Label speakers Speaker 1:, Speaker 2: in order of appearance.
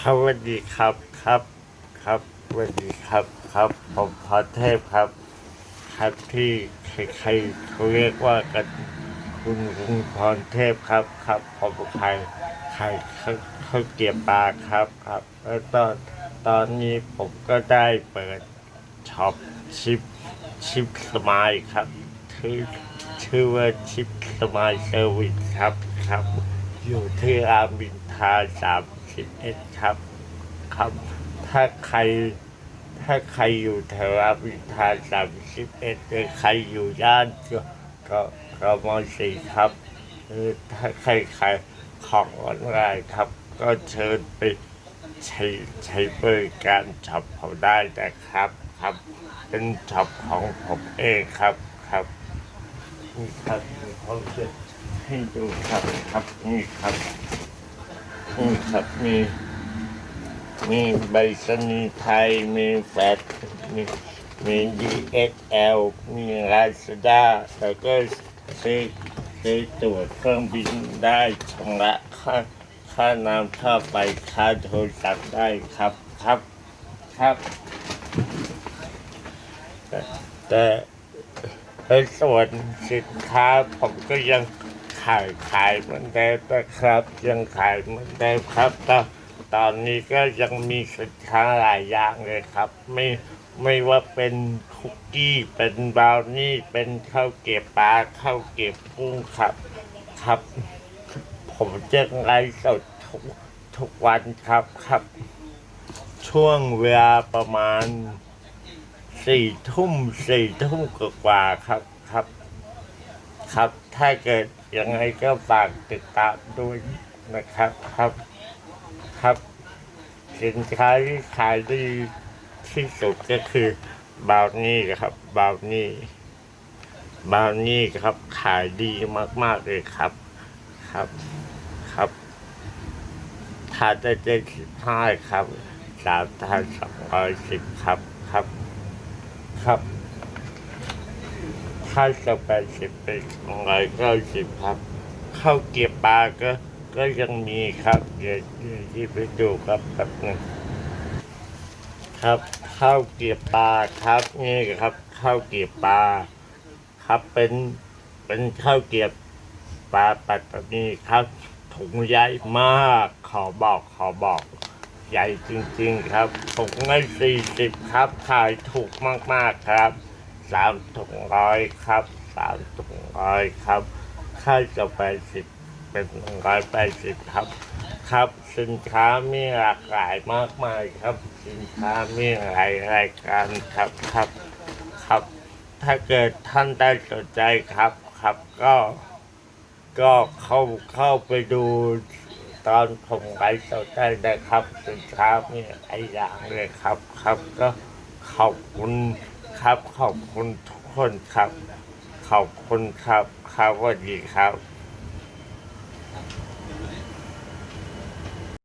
Speaker 1: ครับสวัสดีครับครับครับสวัสดีครับครับผมพรเทพครับ ครับที่ใครๆเขาเรียกว่ากันคุณคุณพรเทพครับครับผมใครใครเขาเขาเก็บปลาครับครับแล้วตอนตอนนี้ผมก็ได้เปิดช็อปชิปชิปสมายครับชื่อชื่อว่าชิปสมายเซอร์วิสครับครับ อยู่ที่รามบินทราสามสิบเอ็ดครับ ครับ ถ้าใคร ถ้าใครอยู่แถวรามอินทราสามสิบเอ็ดหรือใครอยู่ย่านก็ก็ก็มสี่ครับหรือถ้าใครขายของออนไลน์ครับ ก็เชิญไปใช้ใช้บริการช็อปเขาได้นะครับครับ เป็นช็อปของผมเองครับครับนี่ครับมีเขาจะ ให้ดูครับครับนี่ครับนี่ครับมีมีใบสนีไทยมีแฟลชมีมี DXL มีลาซาด้าแล้วก็ซื้อซื้อตั๋วเครื่องบินได้ชำระค่าค่าน้ำค่าไฟค่าโทรศัพท์ได้ครับครับครับ แต่แต่ในส่วนสินค้าผมก็ยัง ขายขายเหมือนเดิมนะครับ ยังขายเหมือนเดิมครับตอนตอนนี้ก็ยังมีสินค้าหลายอย่างเลยครับ ไม่ไม่ว่าเป็นคุกกี้เป็นบราวนี่เป็นข้าวเกรี๊ปลาข้าวเกรี๊กุ้งครับ ครับ ผมจะไลฟ์สดทุกทุกวันครับครับ ช่วงเวลาประมาณสี่ทุ่มสี่ทุ่มกว่าครับครับ ครับ ถ้าเกิดยังไงก็ฝากติดตามด้วยนะครับครับครับ สินค้าที่ขายดีที่สุดก็คือบราวนี่ครับบราวนี่บราวนี่ครับขายดีมาก ๆ เลยครับครับครับทานได้เจ็ดสิบห้าครับสามทานสองร้อยสิบครับครับครับ ข้าวจะแปดสิบเป็นร้อยเก้าสิบครับข้าวเกี๊ยวปลาก็ก็ยังมีครับเดี๋ยวที่ไปดูครับแป๊บนึงครับข้าวเกี๊ยวปลาครับนี่ครับข้าวเกี๊ยวปลาครับเป็นเป็นข้าวเกี๊ยวปลาปัตตานีครับถุงใหญ่มากขอบอกขอบอก ใหญ่จริงๆครับถุงละสี่สิบครับขายถูกมากๆครับ สามถุงร้อยครับสามถุงร้อยครับค่าจะแปดสิบเป็นหนึ่งร้อยแปดสิบครับ ครับสินค้ามีหลากหลายมากมายครับ สินค้ามีหลายรายการครับครับครับ ถ้าเกิดท่านได้สนใจครับครับก็ก็เข้าเข้าไปดูตอนผมไลฟ์สดได้นะครับ สินค้ามีหลายอย่างเลยครับครับก็ขอบคุณ ครับ ขอบคุณทุกคนครับ ขอบคุณครับ ครับสวัสดีครับ